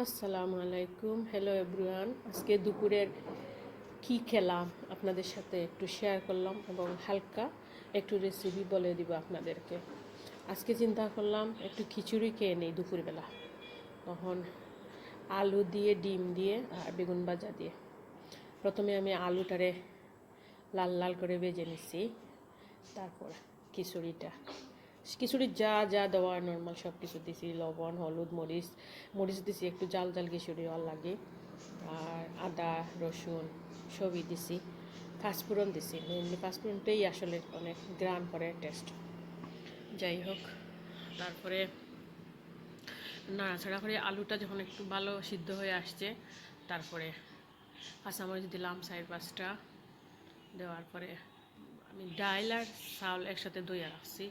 আসসালামু আলাইকুম। Hello everyone আজকে দুপুরের কি খেলাম আপনাদের সাথে একটু শেয়ার করলাম এবং হালকা একটু রেসিপি বলে দিব আপনাদেরকে। আজকে চিন্তা করলাম একটু খিচুড়ি খেয়ে নেই দুপুরবেলা। তখন আলু দিয়ে, ডিম দিয়ে আর বেগুন ভাজা দিয়ে। প্রথমে আমি আলুটারে লাল লাল করে ভেজে নিচ্ছি তারপর খিচুড়িটা। খিচুড়ি যা যা দেওয়া নর্মাল সব কিছু দিছি, লবণ, হলুদ, মরিচ মরিচ দিছি একটু জাল জাল খিচুড়ি আর লাগে। আর আদা, রসুন সবই দিছি। পাঁচফোড়ন দিছি মেনলি পাঁচফোড়নটাই আসলে অনেক গ্রান করে টেস্ট যাই হোক, তারপরে নাড়াচাড়া করে আলুটা যখন একটু ভালো সিদ্ধ হয়ে আসছে, তারপরে কাঁচামরিচ দিলাম চার, পাঁচটা। দেওয়ার পরে আমি ডাইল আর চাউল একসাথে দইয়া রাখছি।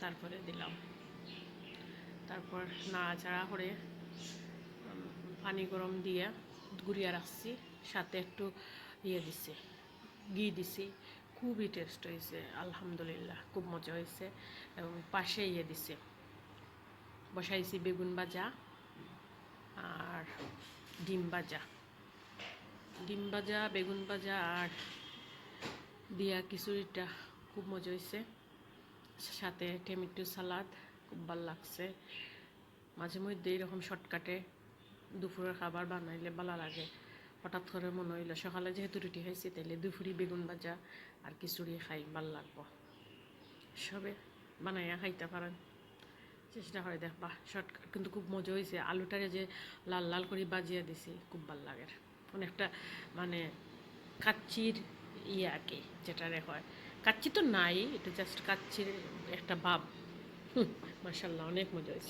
তারপরে দিলাম। তারপর নাড়াচাড়া করে পানি গরম দিয়ে গুড়িয়ে রাখছি। সাথে একটু ইয়ে দিছি, ঘি দিছি। খুবই টেস্ট হয়েছে, আলহামদুলিল্লাহ, খুব মজা হয়েছে। এবং পাশে ইয়ে দিছে, বসাইছি বেগুন ভাজা আর ডিম ভাজা। ডিম ভাজা, বেগুন ভাজা আর দিয়া খিচুড়িটা খুব মজা হয়েছে। সাথে টমেটো সালাদ, খুব ভালো লাগছে। মাঝে মধ্যে এরকম শর্টকাটে দুপুরের খাবার বানাইলে ভালো লাগে। হঠাৎ করে মনে হইল, সকালে যেহেতু রুটি খাইছি, তাইলে দুপুরি বেগুন ভাজা আর খিচুড়ি খাই, ভালো লাগবো। সবে বানাইয়া খাইতে পারেন। চেষ্টা করে দেখবা শর্টকাট কিন্তু খুব মজা হয়েছে আলুটারে যে লাল লাল করে বাজিয়ে দিছি, খুব ভালো লাগে। অনেকটা মানে কাচ্চির ইয়ে আর কি যেটা হয় কাচ্চি তো নাই এটা জাস্ট কাচ্চির একটা ভাব। মার্শাল্লাহ অনেক মজা হয়েছে।